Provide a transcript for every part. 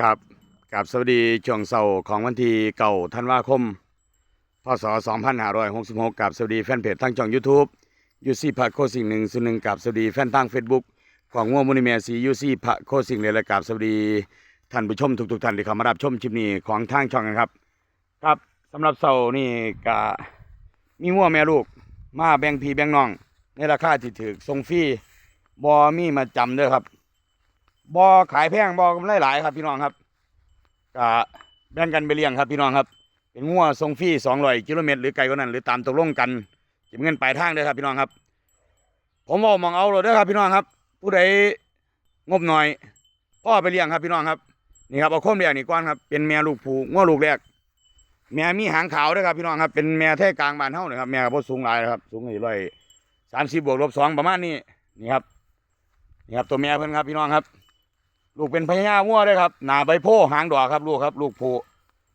ครับกับสวัสดีช่วงเสาร์ของวันที่เก่าธันวาคม พศ 2566 กับสวัสดีแฟนเพจทางช่อง YouTube ยูซี่พระโคสิ่งหนึ่งส่วนหนึ่งกับสวัสดีแฟนทาง Facebook ของง่วงมุนิเมียสียูซี่พระโคสิ่งเลยและกับสวัสดีท่านผู้ชมทุกๆท่านที่เข้ามารับชมคลิปนี้ของทางช่องกันครับ ครับสำหรับเสาร์นี่กะมีงัวแม่ลูกมาแบ่งพี่แบ่งน้อง ในราคาที่ถือส่งฟรีบอมีมาจำเด้อครับ บอขายแพงบอกำไรหลายครับพี่น้องครับก็แบ่งกันไปเลี้ยงครับพี่น้องครับ เป็นงัวทรงฟรีสองร้อยกิโลเมตรหรือไกลกว่านั้นหรือตามตกลงกันเก็บเงินปลายทางเด้ครับพี่น้องครับ ผมบอกมองเอาเลยเด้อครับพี่น้องครับ ผู้ใดงบหน่อยพ่อไปเลี้ยงครับพี่น้องครับนี่ครับเอาโคมเลี้ยงนี่ก้อนครับเป็นแม่ลูกผูงัวลูกแรกแม่มีหางขาวด้อครับพี่น้องครับเป็นแม่แท้กลางบานเฮานะครับแม่ก็บ่สูงหลายครับสูงอยู่ร้อยสามสิบบวกลบสองประมาณนี้นี่ครับนี่ครับตัวแม่เพิ่อนครับพี่น้องครับ ลูกเป็นพญาวัวเลยครับหนาใบโพหางดอกครับลูกครับ ลูกผู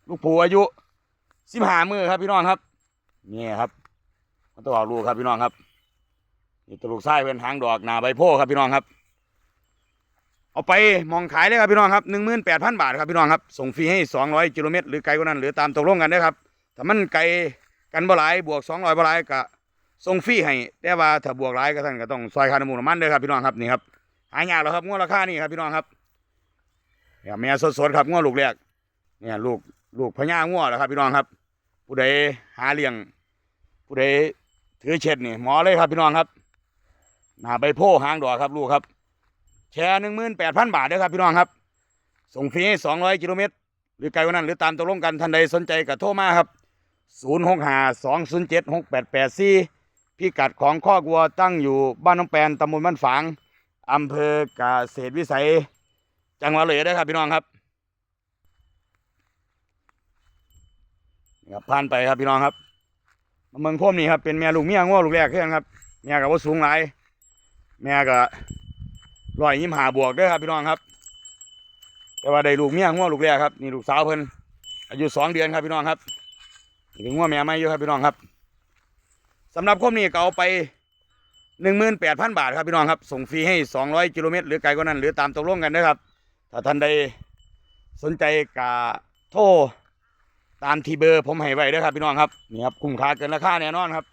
ลูกผูอายุสิบห้ามือครับพี่น้องครับนี่ครับมันตัวลูกครับพี่น้องครับนี่ตัวลูกไส้เป็นหางดอกหนาใบโพครับพี่น้องครับ เอาไปมองขายเลยครับพี่น้องครับหนึ่งหมื่นแปดพันบาทครับพี่น้องครับส่งฟรีให้สองร้อยกิโลเมตรหรือไกลกว่านั้นหรือตามตกลงกันนะครับถ้ามันไกลกันบ่หลายบวกสองร้อยบ่หลายก็ส่งฟรีให้แต่ว่าถ้าบวกหลายก็ท่านก็ต้องซอยคาน้ำมันน้ำมันเด้อครับพี่น้องครับนี่ครับหายากแล้วครับงวดราคานี่ครับพี่น้องครับ เนี่ยแม่สดๆครับง้อลูกแรกเนี่ยลูกลูกพญาง้อแหละครับพี่น้องครับ ผู้ใดหาเลี้ยง ผู้ใดถือเช็ดนี่หมอเลยครับพี่น้องครับหน้าใบโพหางดอกครับลูกครับ แชร์หนึ่งหมื่นแปดพันบาทเด้อครับพี่น้องครับ ส่งฟรีสองร้อยกิโลเมตรหรือไกลกว่านั้นหรือตามตกลงกันท่านใดสนใจก็โทรมาครับศูนย์หกห้าสองศูนย์เจ็ดหกแปดแปดสี่พิกัดของข้อกวัวตั้งอยู่บ้านน้องแปนตำบลบ้านฝางอำเภอกเกษตรวิสัย จังหวัดเลยได้ครับพี่น้องครับนี่ครับผ่านไปครับพี่น้องครับมเมืองพ่มนี่ครับเป็นแม่ลูกเมียง้อลูกแรกเพื่อนครับแม่กับว่าสูงหลายแม่ก็ร้อยยิ้มหาบวกเด้วยครับพี่น้องครับ แต่ว่าได้ลูกเมียง้อลูกแรกครับนี่ลูกสาวเพิ่นอายุสองเดือนครับพี่น้องครับนี่เป็นง้อแม่ไม่อยู่ครับพี่น้องครับสำหรับคมนี่ก็เอาไปหนึ่งหมื่นแปดพันบาทครับพี่น้องครับส่งฟรีให้สองร้อยกิโลเมตรหรือไกลกว่านั้นหรือตามตกลงกันนะครับ ถ้าท่านใดสนใจกะโทรตามที่เบอร์ผมให้ไว้ด้อครับพี่น้องครับนี่ครับคุ้มค่าเกินราคาแน่นอนครับ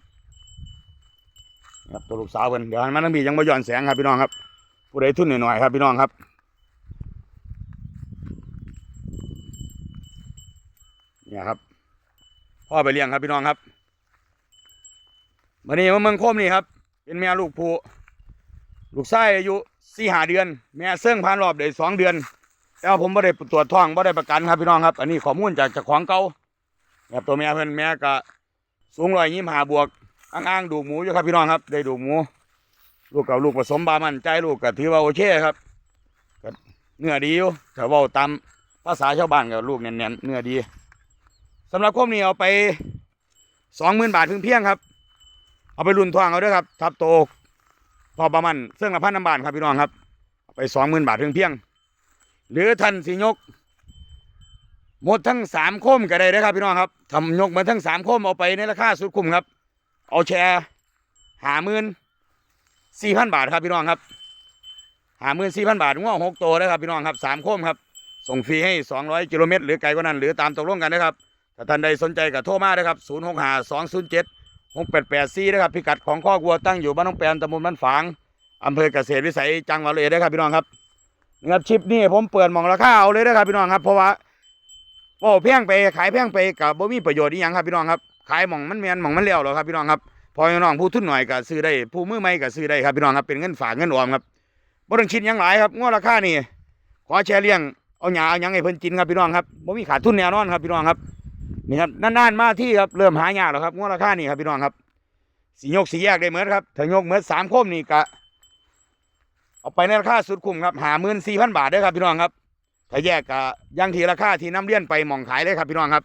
นี่ครับตัวลูกสาวเพิ่นเดี๋ยวหันมาทั้งบียังบ่ย้อนแสงครับพี่น้องครับผู้ใดทุนหน่อยๆครับพี่น้องครับเนี่ยครับพ่อไปเลี้ยงครับพี่น้องครับวันนี้มาเมืองโคมนี่ครับ เป็นแม่ลูกผู้ ลูกไส้อายุสี่หาเดือน แม่เสื่องผ่านรอบได้สองเดือนแต่ว่าผมไม่ได้ตรวจท้องไม่ได้ประกันครับพี่น้องครับ อันนี้ข้อมูลจากเจ้าของเก่าแบบตัวแม่เพิ่นแม่ก็สูงร้อยยี่หาบวกอ้างๆดูหมูอยู่ครับพี่น้องครับ ได้ดูหมู ลูกกับลูกผสมบามันใจลูกก็ถือว่าโอเคครับกเนื้อดีอยู่ถ้าว่าตามภาษาชาวบ้านก็ลูกแน่นๆเนื้อดีสำหรับคมนี้เอาไปสองหมื่นบาทเพียงๆครับ เอาไปรุ่นทองเอาด้วยครับ ทับโต พอประมาณเสื่องละพันน้ำบานครับพี่น้องครับ ไปสองหมื่นบาทเพียงเพียง หรือท่านสิยก หมดทั้งสามโคมก็ได้นะครับพี่น้องครับทำยกมาทั้งสามโคมเอาไปในราคาสุดคุ้มครับ เอาแชร์หาหมื่นสี่พันบาทครับพี่น้องครับหาหมื่นสี่พันบาทง้อหกตัวนะครับพี่น้องครับสามโคมครับส่งฟรีให้สองร้อยกิโลเมตรหรือไกลกว่านั้นหรือตามตกลงกันนะครับถ้าท่านใดสนใจก็โทรมาเลยครับศูนย์หกห้าสองศูนย์เจ็ด หกแปดแปดสี่นะครับพิกัดของข้อกวัวตั้งอยู่บ้านน้องแปนตำบลบ้านฝางอำเภอเกษตรวิสัยจังหวัดเลยนะครับพี่น้องครับนะครับชิปนี่ผมเปิดมองราคาเอาเลยนะครับพี่น้องครับ เพราะว่าโอ้แพงไปขายแพงไปกับบ่มีประโยชน์อีหยังครับพี่น้องครับขายหมองมันเมียนหมองมันเลี้ยวหรอกครับพี่น้องครับพอพี่น้องผู้ทุนหน่อยก็ซื้อได้ ผู้มือใหม่ก็ซื้อได้ครับพี่น้องครับเป็นเงินฝากเงินออมครับบ่ต้องคิดยังหลายครับงวดราคานี่ขอแชร์เลี้ยงเอาหยาเอาหยังให้เพิ่นกินครับพี่น้องครับบ่มีขาดทุนแน่นอนครับพี่น้องครับ นี่ครับนานๆมาที่ครับเริ่มหายากแล้วครับงวดราคานี่ครับพี่น้องครับสียกสีแยกได้เหมือนครับถ้ายกเหมือนสามโคมนี่กะเอาไปในราคาสุดคุ้มครับหาหมื่นสี่พันบาทเด้ครับพี่น้องครับถ้าแยกกะยังทีราคาที่น้ำเลี้ยนไปหม่องขายเลยครับพี่น้องครับ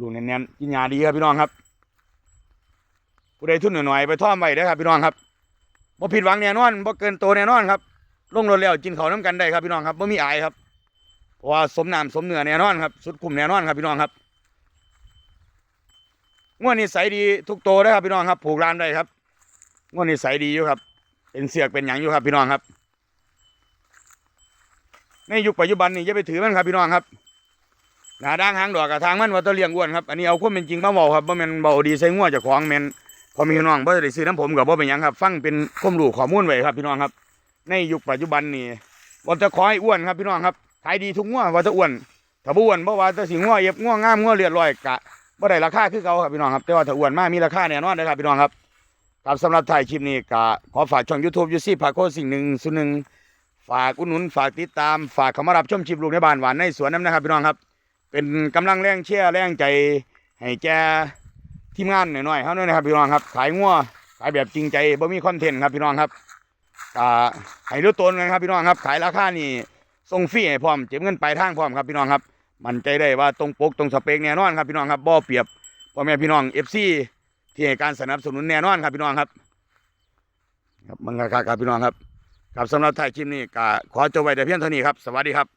ลูกแน่นๆกินยาดีครับพี่น้องครับ ผู้ใดทุนหน่อยๆไปท่อมไว้เด้ครับพี่น้องครับบ่ผิดหวังแน่นอนบ่เกินโตแน่นอนครับลงรถแล้วกินเขาน้ำกันได้ครับพี่น้องครับบ่มีอายครับ ว่าสมน้ำสมเนื้อแน่นอนครับสุดคุ้มแน่นอนครับพี่น้องครับงวดนี้ใสดีทุกโตวนะครับพี่น้องครับผูกร้านได้ครับงวดนี้ใสดีอยู่ครับ เป็นเสือกเป็นหยังอยู่ครับพี่น้องครับในยุคปัจจุบันนี่อย่าไปถือมันครับพี่น้องครับหนาด่างหางดอกกับทางมันว่าตัวเลี้ยงอ้วนครับอันนี้เอาความเป็นจริงมาบอกครับว่ามันเบาดีใส่งัวเจากของแมนพอมีน้องบ่ได้ซื้อน้ำผมกับบ่เป็นหยังครับ ฟังเป็นข้อมูลข้อมูลไว้ครับพี่น้องครับ ในยุคปัจจุบันนี่ว่าจะขอให้อ้วนครับพี่น้องครับ ขายดีทุกงัวว่าจะอ้วนถ้าบ่อ้วนบ่ว่าจะสิงัวเย็บงัวงามงัวเลือดลอยกะบ่ได้ราคาคือเก่าครับพี่น้องครับแต่ว่าถ้าอ้วนมากมีราคาแน่นอนนะครับพี่น้องครับครับสำหรับถ่ายคลิปนี้ก็ขอฝากช่อง YouTube ยูซี่พาโคสิ่งหนึ่งส่วนหนึ่งฝากอุดหนุนฝากติดตามฝากเข้ามารับชมชิปลูกในบ้านหวานในสวนน้ำนะครับพี่น้องครับ เป็นกำลังแรงเชียร์แรงใจให้แกทีมงานหน่อยๆเขาด้วยนะครับพี่น้องครับขายงัวขายแบบจริงใจบ่มีคอนเทนต์ครับพี่น้องครับก็ให้รู้ตนกันครับพี่น้องครับ ขายราคานี่ ส่งฟรีให้พร้อมเจ็บเงินปลายทางพร้อมครับพี่น้องครับ มั่นใจได้ว่าตรงปกตรงสเปคแน่นอนครับพี่น้องครับบ่อเปียบพ่อแม่พี่น้องเอฟซีที่ให้การสนับสนุนแน่นอนครับพี่น้องครับ ครับมังกรครับพี่น้องครับครับสำหรับถ่ายคลิปนี้ก็ขอจบไว้แต่เพียงเท่านี้ครับ สวัสดีครับ